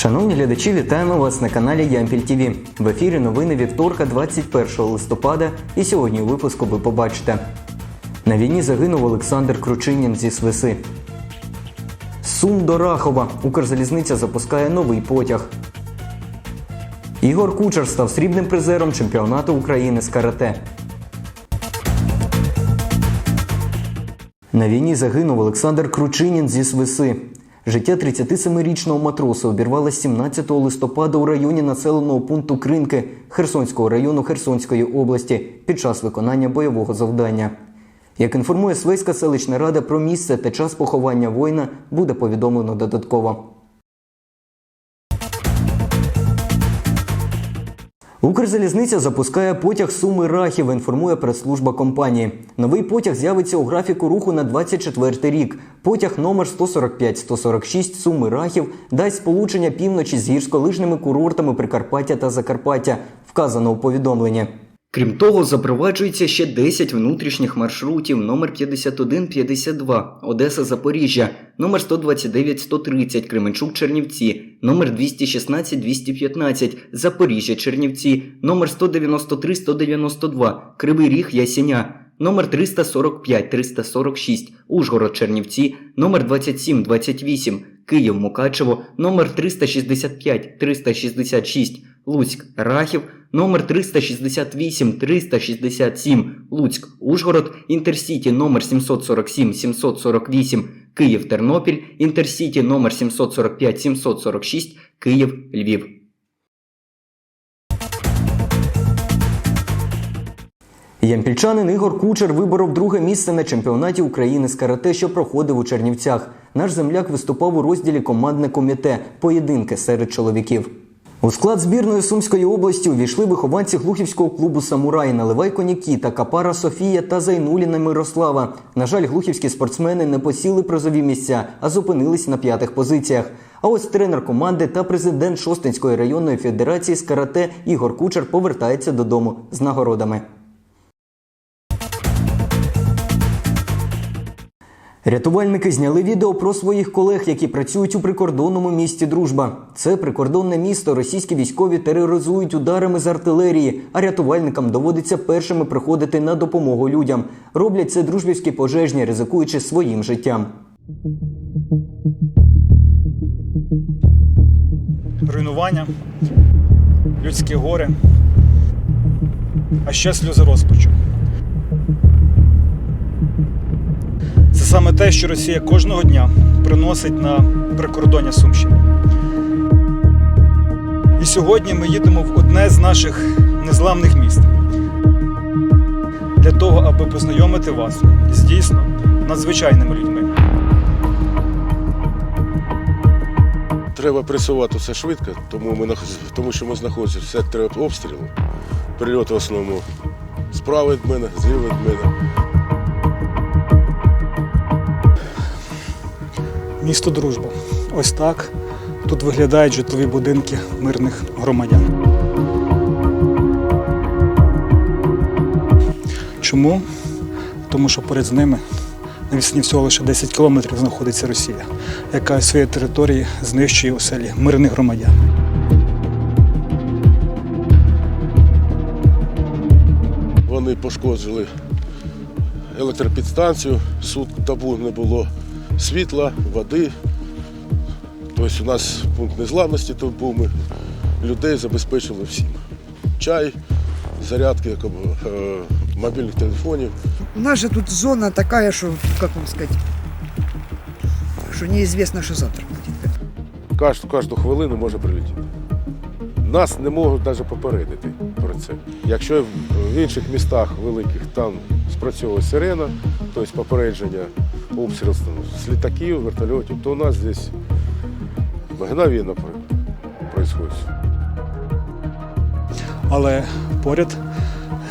Шановні глядачі, вітаємо вас на каналі Ямпіль ТВ. В ефірі новини вівторка 21 листопада. І сьогодні у випуску ви побачите. На війні загинув Олександр Кручинін зі Свиси. Сум до Рахова. Укрзалізниця запускає новий потяг. Ігор Кучер став срібним призером чемпіонату України з карате. На війні загинув Олександр Кручинін зі Свиси. Життя 37-річного матроса обірвалося 17 листопада у районі населеного пункту Кринки Херсонського району Херсонської області під час виконання бойового завдання. Як інформує Свейська селищна рада про місце та час поховання воїна, буде повідомлено додатково. Укрзалізниця запускає потяг Суми Рахів, інформує прес-служба компанії. Новий потяг з'явиться у графіку руху на 24 рік. Потяг номер 145-146 Суми Рахів дасть сполучення півночі з гірськолижними курортами Прикарпаття та Закарпаття, вказано у повідомленні. Крім того, запроваджується ще 10 внутрішніх маршрутів номер 5152 Одеса Запоріжжя, номер 129 130 Кременчук Чернівці, номер 216 215 Запоріжжя Чернівці, номер 193 192 Кривий Ріг Ясеня, номер 345 346 Ужгород Чернівці, номер 27 28 Київ Мукачево, номер 365 366 Луцьк Рахів, номер 368 367 Луцьк Ужгород, Інтерсіті номер 747 748 Київ Тернопіль, Інтерсіті номер 745 746 Київ Львів. Ямпільчанин Ігор Кучер виборов друге місце на чемпіонаті України з карате, що проходив у Чернівцях. Наш земляк виступав у розділі командне коміте поєдинки серед чоловіків. У склад збірної Сумської області увійшли вихованці глухівського клубу Самурай Наливайко Нікіта, Капара Софія та Зайнуліна Мирослава. На жаль, глухівські спортсмени не посіли призові місця, а зупинились на п'ятих позиціях. А ось тренер команди та президент Шостинської районної федерації з карате Ігор Кучер повертається додому з нагородами. Рятувальники зняли відео про своїх колег, які працюють у прикордонному місті Дружба. Це прикордонне місто. Російські військові тероризують ударами з артилерії, а рятувальникам доводиться першими приходити на допомогу людям. Роблять це дружбівські пожежні, ризикуючи своїм життям. руйнування, людське горе, а ще сльози розпачу. Саме те, що Росія кожного дня приносить на прикордоння Сумщини. І сьогодні ми їдемо в одне з наших незламних міст для того, аби познайомити вас з дійсно надзвичайними людьми. Треба пресувати все швидко, тому, ми, тому що ми знаходимося в секторі обстрілу. Прильоти в основному справа від мене, зліва від мене. Місто Дружба. Ось так тут виглядають житлові будинки мирних громадян. Чому? Тому що поряд з ними на відстані всього лише 10 кілометрів знаходиться Росія, яка з своєї території знищує оселі мирних громадян. Вони пошкоджили електропідстанцію, суд табу не було світла, води. Тобто у нас пункт незламності тут був, ми людей забезпечили всім. Чай, зарядки е, мобільних телефонів. У нас же тут зона такая, что, как вам сказать, что неизвестно, что завтра будет. Кожну, кожну хвилину може прилетіти. Нас не можуть навіть попередити про це. Якщо в інших містах великих там спрацьовує сирена, тобто попередження обстріл з літаків, вертольотів, то у нас здесь мгновенно відбувається. Але поряд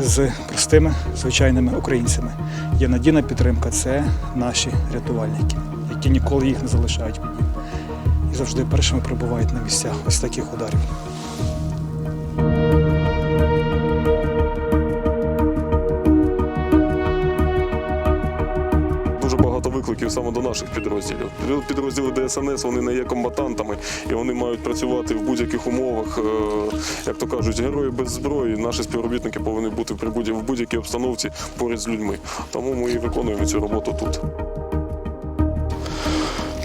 з простими звичайними українцями є надійна підтримка. Це наші рятувальники, які ніколи їх не залишають. І завжди першими прибувають на місцях ось таких ударів. Викликів саме до наших підрозділів. Підрозділи ДСНС вони не є комбатантами і вони мають працювати в будь-яких умовах. Е, Як то кажуть, герої без зброї. Наші співробітники повинні бути при будь- в будь-якій обстановці поряд з людьми. Тому ми і виконуємо цю роботу тут.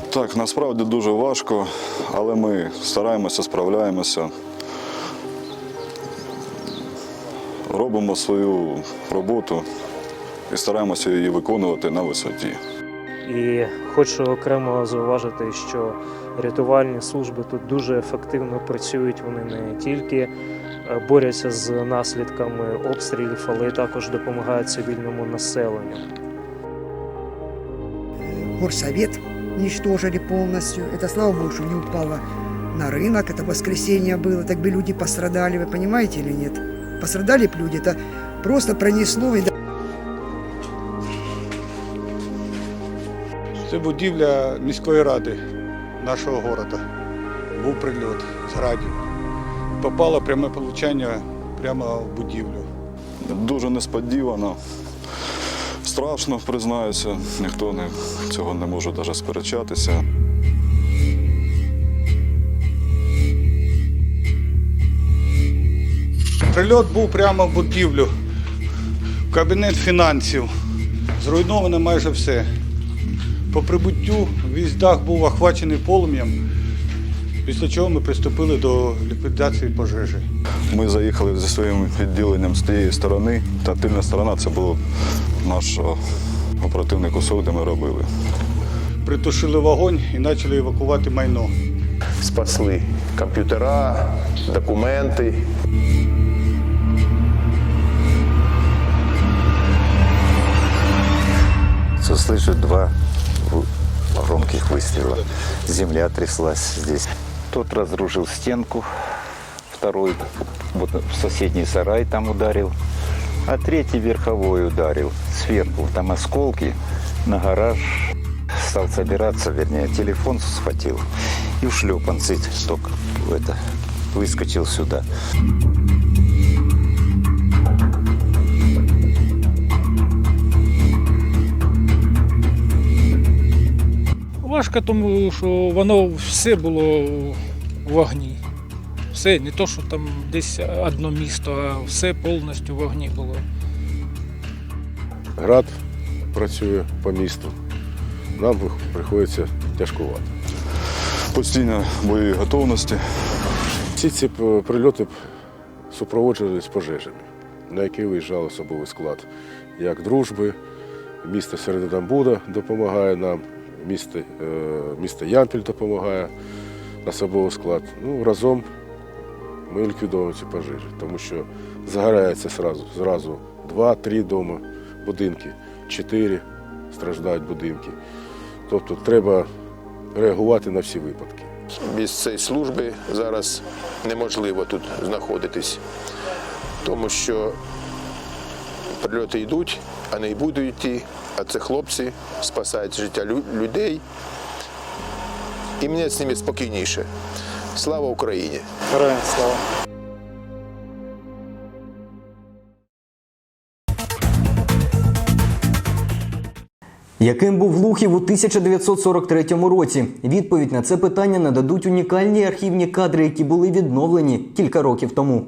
Так, насправді дуже важко, але ми стараємося, справляємося. Робимо свою роботу і стараємося її виконувати на висоті. І хочу окремо зауважити, що рятувальні служби тут дуже ефективно працюють. Вони не тільки е, борються з наслідками обстрілів, але й також допомагають цивільному населенню. Горсовет уничтожили полностью. Это, слава богу, что не упало на рынок. Это воскресенье было. Так бы люди пострадали, вы понимаете или нет? Пострадали бы люди. Это просто пронесло. И Це будівля міської ради нашого міста. Був прильот з градів. Попало пряме влучання прямо в будівлю. Дуже несподівано, страшно, признаюся, ніхто не, цього не може навіть сперечатися. Прильот був прямо в будівлю, в кабінет фінансів. Зруйноване майже все. По прибуттю весь дах був охвачений полум'ям, після чого ми приступили до ліквідації пожежі. Ми заїхали зі своїм відділенням з тієї сторони, та тильна сторона це було наш оперативний кусок, де ми робили. Притушили вогонь і почали евакувати майно. спасли комп'ютера, документи. Слышит два в- громких выстрела. Земля тряслась здесь. Тот разрушил стенку, второй вот в соседний сарай там ударил, а третий верховой ударил сверху. Там осколки на гараж. Стал собираться, вернее, телефон схватил и в шлепанцы только это, выскочил сюда. Важко, тому що воно все було в вогні. Все, не то, що там десь одно місто, а все повністю в вогні було. Град працює по місту. Нам приходиться тяжкувати. Постійно бойові готовності. Всі ці прильоти супроводжувалися пожежами, на які виїжджав особовий склад. Як дружби, місто Середодамбуда допомагає нам, місто, е, місто Ямпіль допомагає особовий склад. Ну, разом ми ліквідовуємо ці пожежі, тому що загорається зразу, зразу два-три дома, будинки, чотири страждають будинки. Тобто треба реагувати на всі випадки. Без цієї служби зараз неможливо тут знаходитись, тому що прильоти йдуть, а не й будуть йти. А це хлопці спасають життя лю- людей. І мені з ними спокійніше. Слава Україні! Героям слава! Яким був Глухів у 1943 році? Відповідь на це питання нададуть унікальні архівні кадри, які були відновлені кілька років тому.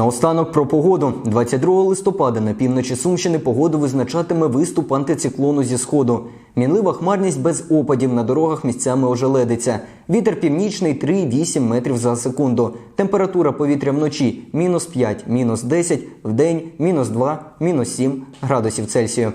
Наостанок про погоду. 22 листопада на півночі Сумщини погоду визначатиме виступ антициклону зі сходу. Мінлива хмарність без опадів на дорогах місцями ожеледиться. Вітер північний 3,8 метрів за секунду. Температура повітря вночі мінус 5, мінус 10, вдень мінус 2, мінус 7 градусів Цельсію.